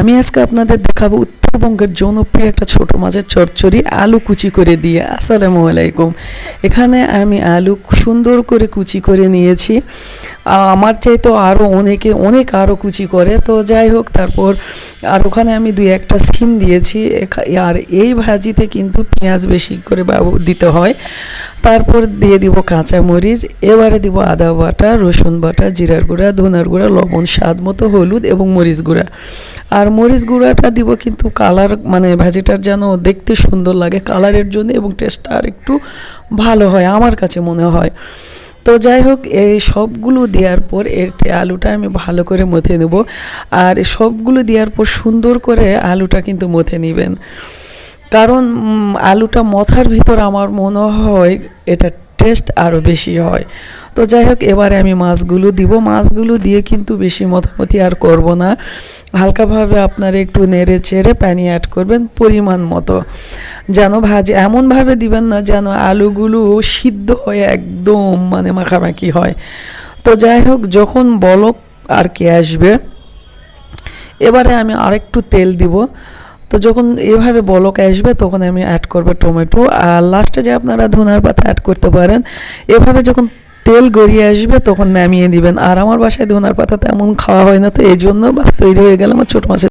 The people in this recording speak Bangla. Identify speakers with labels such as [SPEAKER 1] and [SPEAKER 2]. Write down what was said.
[SPEAKER 1] আমি আজকে আপনাদের দেখাবো উত্তরবঙ্গের জনপ্রিয় একটা ছোট মাছের চচ্চড়ি, আলু কুচি করে দিয়ে। আসসালামু আলাইকুম। এখানে আমি আলু সুন্দর করে কুচি করে নিয়েছি। আমার চাইতো আরও অনেকে, অনেক আরও কুচি করে। তো যাই হোক, তারপর আর ওখানে আমি দুই একটা সিম দিয়েছি। আর এই ভাজিতে কিন্তু পেঁয়াজ বেশি করে দিতে হয়। তারপর দিয়ে দিব কাঁচামরিচ এবারে দিব আদা বাটা, রসুন বাটা, জিরার গুঁড়া, ধনার গুঁড়া, লবণ, স্বাদ মতো হলুদ এবং মরিচ গুঁড়া। আর মরিচ গুঁড়াটা দিব কিন্তু কালার মানে ভাজিটার যেন দেখতে সুন্দর লাগে কালারের জন্য এবং টেস্টটা আর একটু ভালো হয় আমার কাছে মনে হয়। তো যাই হোক, এই সবগুলো দেওয়ার পর এর আলুটা আমি ভালো করে মথে নেব। আর সবগুলো দেওয়ার পর সুন্দর করে আলুটা কিন্তু মথে নেবেন। কারণ আলুটা মথার ভিতর আমার মনে হয় এটা টেস্ট আরও বেশি হয়। তো যাই হোক, এবারে আমি মাছগুলো দিব। মাছগুলো দিয়ে কিন্তু বেশি মতামতি আর করব না। হালকাভাবে আপনারা একটু নেড়ে চেড়ে পানি অ্যাড করবেন পরিমাণ মতো। যেন ভাজি, এমনভাবে দিবেন না যেন আলুগুলো সিদ্ধ হয়ে একদম মানে মাখামাখি হয়। তো যাই হোক, যখন বলক আর কি আসবে, এবারে আমি আরেকটু তেল দিব। তো যখন এভাবে বলক আসবে, তখন আমি অ্যাড করব টমেটো আর লাস্টে যে আপনারা ধনার পাতা অ্যাড করতে পারেন, এভাবে যখন তেল গড়িয়ে আসবে, তখন নামিয়ে দিবেন। আর আমার বাসায় ধুনার পাতা তেমন খাওয়া হয় না, তো এই জন্য বাস তৈরি হয়ে গেল আমার ছোটো মাছের